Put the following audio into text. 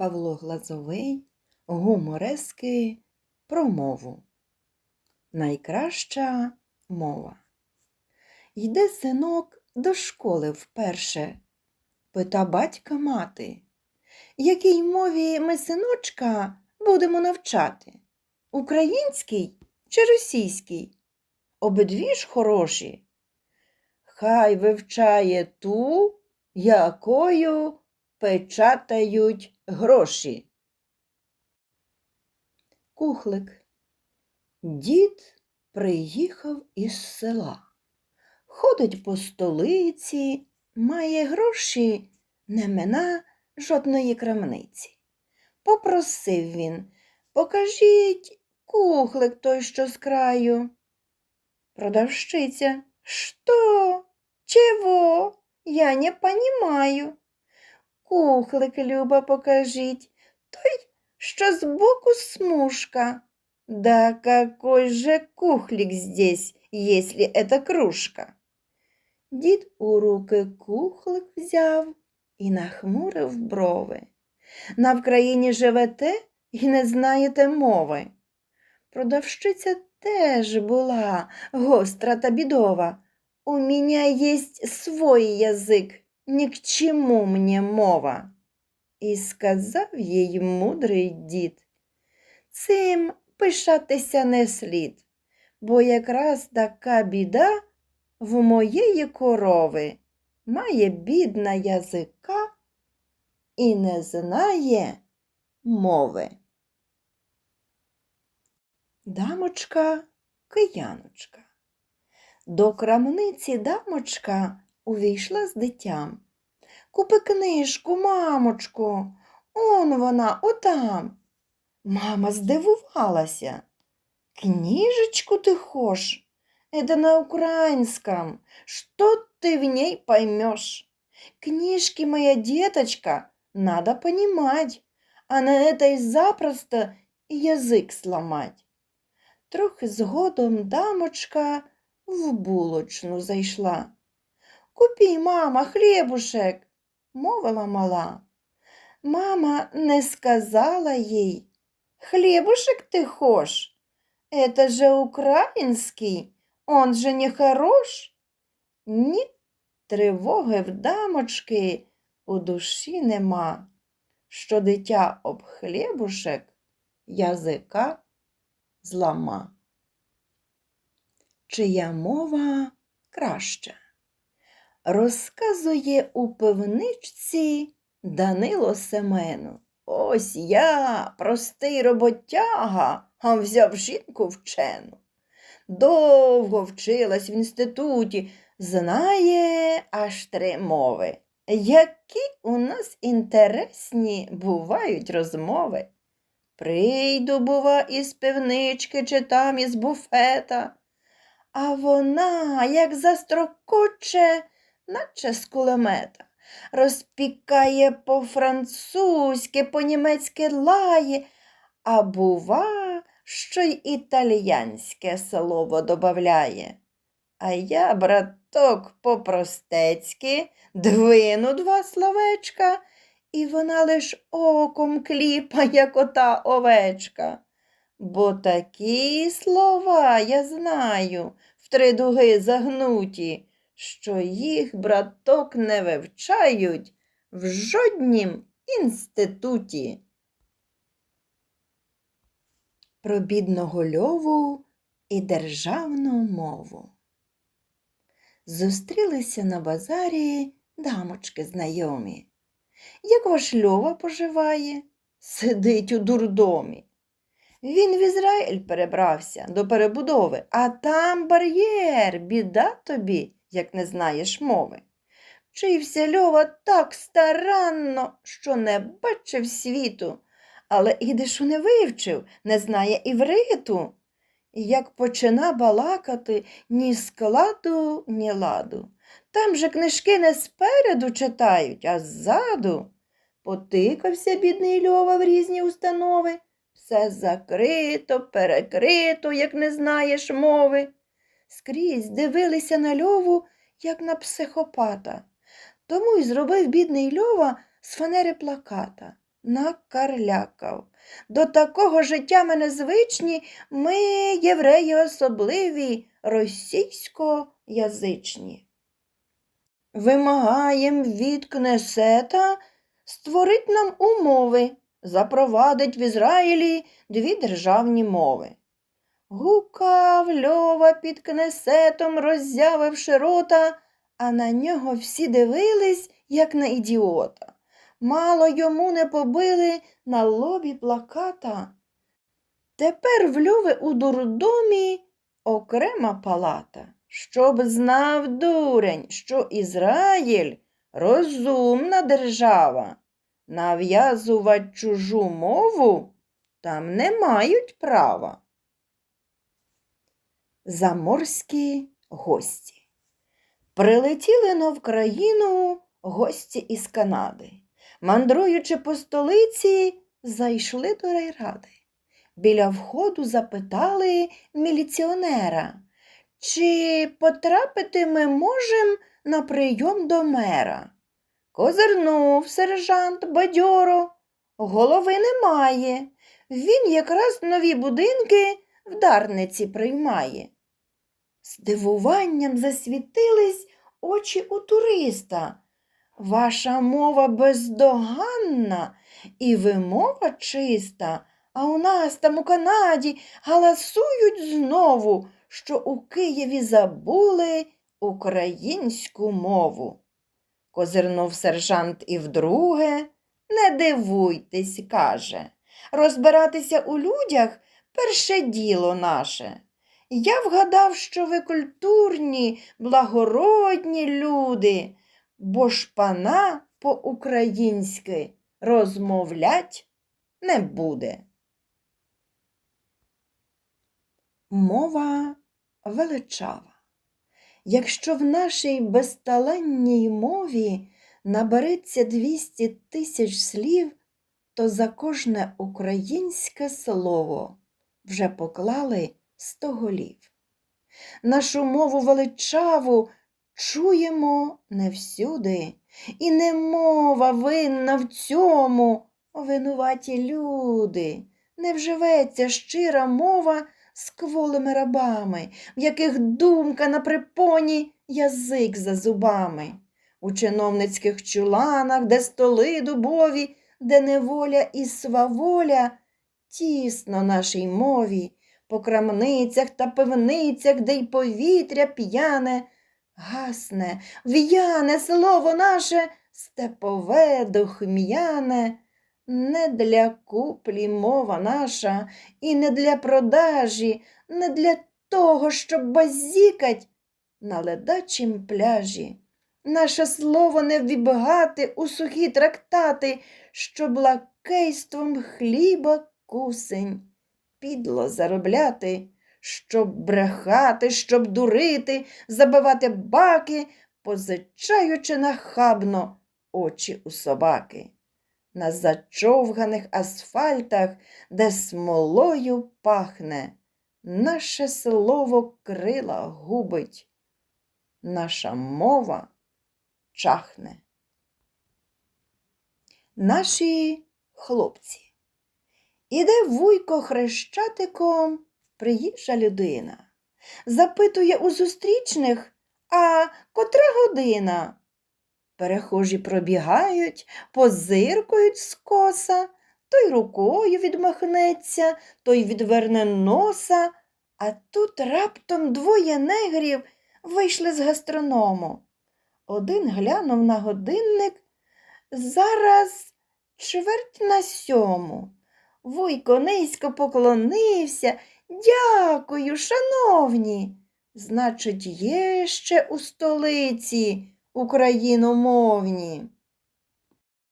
Павло Глазовий, гуморески про мову. Найкраща мова. Йде синок до школи вперше. Пита батька мати, якій мові ми синочка будемо навчати? Українській чи російській? Обидві ж хороші. Хай вивчає ту, якою печатають гроші. Кухлик. Дід приїхав із села. Ходить по столиці, має гроші, не мина жодної крамниці. Попросив він, покажіть кухлик той, що з краю. Продавщиця, що? Чего? Я не понимаю. Кухлик, Люба, покажіть, той, що збоку смужка. Да какой же кухлик здесь, если это кружка? Дід у руки кухлик взяв і нахмурив брови. На Вкраїні живете і не знаєте мови. Продавщиця теж була гостра та бідова. У мене єсть свой язик, ні к чому мені мова. І сказав їй мудрий дід, цим пишатися не слід, бо якраз така біда в моєї корови має бідна язика і не знає мови. Дамочка кияночка. До крамниці дамочка увійшла з дитям. Купи книжку, мамочко, он вона, отам. Мама здивувалася. Книжечку ты хошь? Это на украинском. Что ты в ней поймешь? Книжки, моя деточка, надо понимать, а на этой запросто и язык сломать. Трохи згодом дамочка в булочну зайшла. Купій, мама, хлібушек, мовила мала. Мама не сказала їй, хлебушек ты хошь? Это же украинский, он же не хорош. Ні, тривоги в дамочки у душі нема, що дитя об хлібушек язика злама. Чия мова краща? Розказує у пивничці Данило Семену. Ось я, простий роботяга, а взяв жінку вчену. Довго вчилась в інституті, знає аж три мови. Які у нас інтересні бувають розмови. Прийду, бува, із пивнички чи там із буфета, а вона, як застрокоче, наче з кулемета розпікає по-французьки, по-німецьки лає, а бува, що й італіянське слово добавляє. А я, браток, по-простецьки двину два словечка, і вона лиш оком кліпа, як ота овечка. Бо такі слова я знаю, в три дуги загнуті що їх браток не вивчають в жоднім інституті. Про бідного льову і державну мову. Зустрілися на базарі дамочки знайомі. Як ваш льова поживає, сидить у дурдомі. Він в Ізраїль перебрався до перебудови, а там бар'єр, біда тобі як не знаєш мови. Вчився Льова так старанно, що не бачив світу, але ідишу не вивчив, не знає івриту. Як почина балакати ні складу, ні ладу. Там же книжки не спереду читають, а ззаду. Потикався бідний Льова в різні установи. Все закрито, перекрито, як не знаєш мови скрізь дивилися на льову, як на психопата. Тому й зробив бідний льова з фанери плаката. накарлякав. До такого життя ми незвичні, ми, євреї особливі, російськоязичні. Вимагаєм від Кнесета створить нам умови, запровадить в Ізраїлі дві державні мови. Гукав Льова під Кнесетом, роззявивши рота, а на нього всі дивились, як на ідіота. Мало йому не побили на лобі плаката. Тепер в Льови у дурдомі окрема палата, щоб знав дурень, що Ізраїль розумна держава. Нав'язувати чужу мову там не мають права. Заморські гості. Прилетіли на Вкраїну гості із Канади. Мандруючи по столиці, зайшли до райради. Біля входу запитали міліціонера, чи потрапити ми можем на прийом до мера. Козирнув сержант бадьоро, голови немає. Він якраз нові будинки в Дарниці приймає. Здивуванням засвітились очі у туриста. Ваша мова бездоганна і вимова чиста, а у нас там у Канаді галасують знову, що у Києві забули українську мову. Козирнув сержант і вдруге. Не дивуйтесь, каже. Розбиратися у людях перше діло наше. Я вгадав, що ви культурні, благородні люди, бо ж пана по-українськи розмовлять не буде. Мова величава. Якщо в нашій безталанній мові набереться 200 тисяч слів, то за кожне українське слово вже поклали сто голів. Нашу мову величаву чуємо не всюди, і не мова винна в цьому, винуваті люди. Не вживеться щира мова з кволими рабами, в яких думка на припоні, язик за зубами. У чиновницьких чуланах, де столи дубові, де неволя і сваволя, тісно нашій мові, по крамницях та пивницях, де й повітря п'яне, гасне, в'яне слово наше, степове, духм'яне, не для куплі мова наша, і не для продажі, не для того, щоб базікать на ледачім пляжі. Наше слово не вібгати у сухі трактати, щоб лакейством хліба кусень підло заробляти, щоб брехати, щоб дурити, забивати баки, позичаючи нахабно очі у собаки. На зачовганих асфальтах, де смолою пахне, наше слово крила губить, наша мова чахне. Наші хлопці. Іде вуйко хрещатиком приїжджа людина. Запитує у зустрічних, а котра година? Перехожі пробігають, позиркують скоса, той рукою відмахнеться, той відверне носа, а тут раптом двоє негрів вийшли з гастроному. Один глянув на годинник зараз чверть на сьому. Вуйко низько поклонився. Дякую, шановні. Значить, є ще у столиці україномовні.